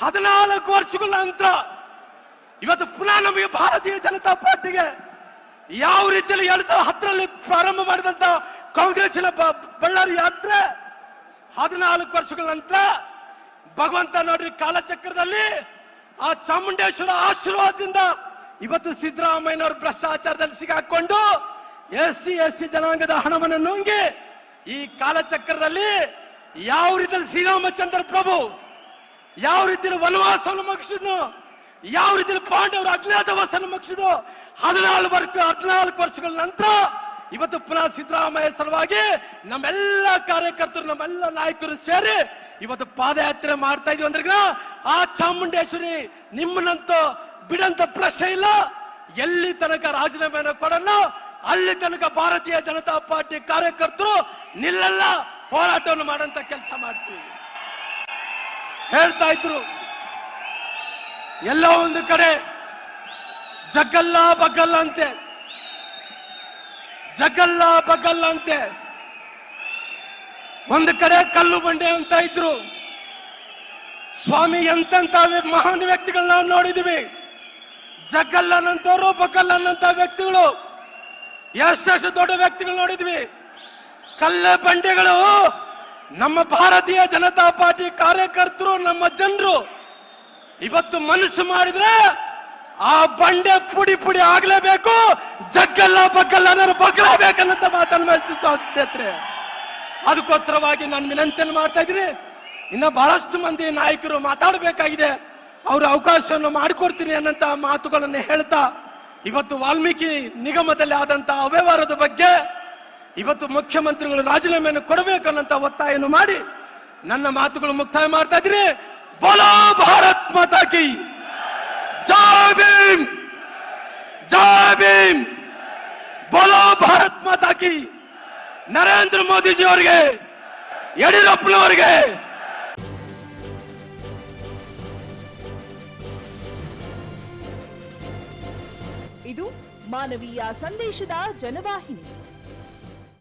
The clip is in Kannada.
ಹದಿನಾಲ್ಕು ವರ್ಷಗಳ ನಂತರ ಇವತ್ತು ಪುನಃ ನಮಗೆ ಭಾರತೀಯ ಜನತಾ ಪಾರ್ಟಿಗೆ ಯಾವ ರೀತಿಯಲ್ಲಿ ಎರಡ್ ಸಾವಿರದ ಹತ್ತರಲ್ಲಿ ಪ್ರಾರಂಭ ಮಾಡಿದಂತ ಕಾಂಗ್ರೆಸ್ಸಿನ ಬ- ಬಳ್ಳಾರಿ ಯಾತ್ರೆ, ಹದಿನಾಲ್ಕು ವರ್ಷಗಳ ನಂತರ ಭಗವಂತ ನೋಡ್ರಿ ಕಾಲಚಕ್ರದಲ್ಲಿ ಆ ಚಾಮುಂಡೇಶ್ವರ ಆಶೀರ್ವಾದದಿಂದ ಇವತ್ತು ಸಿದ್ದರಾಮಯ್ಯನವರು ಭ್ರಷ್ಟಾಚಾರದಲ್ಲಿ ಸಿಗಾಕೊಂಡು ಎಸ್ ಸಿ ಎಸ್ ಸಿ ಜನಾಂಗದ ಹಣವನ್ನು ನುಂಗಿ ಈ ಕಾಲಚಕ್ರದಲ್ಲಿ ಯಾವ ರೀತಿಯಲ್ಲಿ ಶ್ರೀರಾಮಚಂದ್ರ ಪ್ರಭು ಯಾವ ರೀತಿಯಲ್ಲಿ ವನವಾಸವನ್ನು ಮುಗಿಸಿದ್ನು, ಯಾವ ರೀತಿಯಲ್ಲಿ ಪಾಂಡವರು ಅಜ್ಞಾತವಾಸವನ್ನು ಮುಗಿಸಿದ್ರು ಹದಿನಾಲ್ಕು ವರ್ಷ, ಹದಿನಾಲ್ಕು ವರ್ಷಗಳ ನಂತರ ಇವತ್ತು ಪುನಃ ಸಿದ್ದರಾಮಯ್ಯ ಸಲುವಾಗಿ ನಮ್ಮೆಲ್ಲ ಕಾರ್ಯಕರ್ತರು, ನಮ್ಮೆಲ್ಲ ನಾಯಕರು ಸೇರಿ ಇವತ್ತು ಪಾದಯಾತ್ರೆ ಮಾಡ್ತಾ ಇದೀವಿ ಅಂದ್ರೆ ಆ ಚಾಮುಂಡೇಶ್ವರಿ ನಿಮ್ಮನ್ನಂತೂ ಬಿಡಂತ ಪ್ರಶ್ನೆ ಇಲ್ಲ. ಎಲ್ಲಿ ತನಕ ರಾಜೀನಾಮೆಯನ್ನು ಕೊಡಲ್ಲ ಅಲ್ಲಿ ತನಕ ಭಾರತೀಯ ಜನತಾ ಪಾರ್ಟಿ ಕಾರ್ಯಕರ್ತರು ನಿಲ್ಲಲ್ಲ ಹೋರಾಟವನ್ನು ಮಾಡಂತ ಕೆಲಸ ಮಾಡ್ತೀವಿ. ಹೇಳ್ತಾ ಇದ್ರು. ಎಲ್ಲ ಒಂದು ಕಡೆ ಜಗ್ಗಲ್ಲ ಬಗ್ಗಲ್ಲ ಅಂತೆ. ಜಗ್ಗಲ್ಲ ಬಗ್ಗಲ್ಲ ಅಂತೆ. ಒಂದು ಕಡೆ ಕಲ್ಲು ಬಂಡೆ ಅಂತ ಇದ್ರು. ಸ್ವಾಮಿ ಎಂತೆಂತ ಮಹಾನ್ ವ್ಯಕ್ತಿಗಳನ್ನ ನಾವು ನೋಡಿದೀವಿ. ಜಗಲ್ಲನಂತವರು ಬಗಲ್ಲನಂತ ವ್ಯಕ್ತಿಗಳು. ಎಷ್ಟೆಷ್ಟು ದೊಡ್ಡ ವ್ಯಕ್ತಿಗಳು ನೋಡಿದ್ವಿ. ಕಲ್ಲ ಬಂಡೆಗಳು ನಮ್ಮ ಭಾರತೀಯ ಜನತಾ ಪಾರ್ಟಿ ಕಾರ್ಯಕರ್ತರು, ನಮ್ಮ ಜನರು, ಇವತ್ತು ಮನಸ್ಸು ಮಾಡಿದ್ರೆ ಆ ಬಂಡೆ ಪುಡಿ ಪುಡಿ ಆಗ್ಲೇಬೇಕು, ಜಗ್ಗಲ್ಲ ಬಗ್ಗಲ್ಲ ಅನ್ನೋರು ಬಗ್ಗಲೇಬೇಕನ್ನಂತ ಮಾತನ್ನು ಮಾಡ್ತಿತ್ತು ಅದಕ್ಕೋಸ್ಕರವಾಗಿ ನಾನು ವಿನಂತಿಯನ್ನು ಮಾಡ್ತಾ ಇದ್ದೀನಿ. ಇನ್ನ ಬಹಳಷ್ಟು ಮಂದಿ ನಾಯಕರು ಮಾತಾಡಬೇಕಾಗಿದೆ. ಅವರು ಅವಕಾಶವನ್ನು ಮಾಡಿಕೊಡ್ತೀನಿ ಅನ್ನಂತ ಮಾತುಗಳನ್ನು ಹೇಳ್ತಾ, ಇವತ್ತು ವಾಲ್ಮೀಕಿ ನಿಗಮದಲ್ಲಿ ಆದಂತಹ ಅವ್ಯವಹಾರದ ಬಗ್ಗೆ ಇವತ್ತು ಮುಖ್ಯಮಂತ್ರಿಗಳು ರಾಜೀನಾಮೆಯನ್ನು ಕೊಡಬೇಕನ್ನಂತ ಒತ್ತಾಯವನ್ನು ಮಾಡಿ ನನ್ನ ಮಾತುಗಳು ಮುಕ್ತಾಯ ಮಾಡ್ತಾ ಇದ್ದೀನಿ. ಬೋಲೋ ಭಾರತ್ ಮಾತಾ ಕಿ. ಜೈ ಭೀಮ್. ಬೋಲೋ ಭಾರತ್ ಮಾತಾ ಕಿ. ನರೇಂದ್ರ ಮೋದಿಜಿ ಅವರಿಗೆ, ಯಡಿಯೂರಪ್ಪನವರಿಗೆ. ಇದು ಮಾನವೀಯ ಸಂದೇಶದ ಜನವಾಹಿನಿ.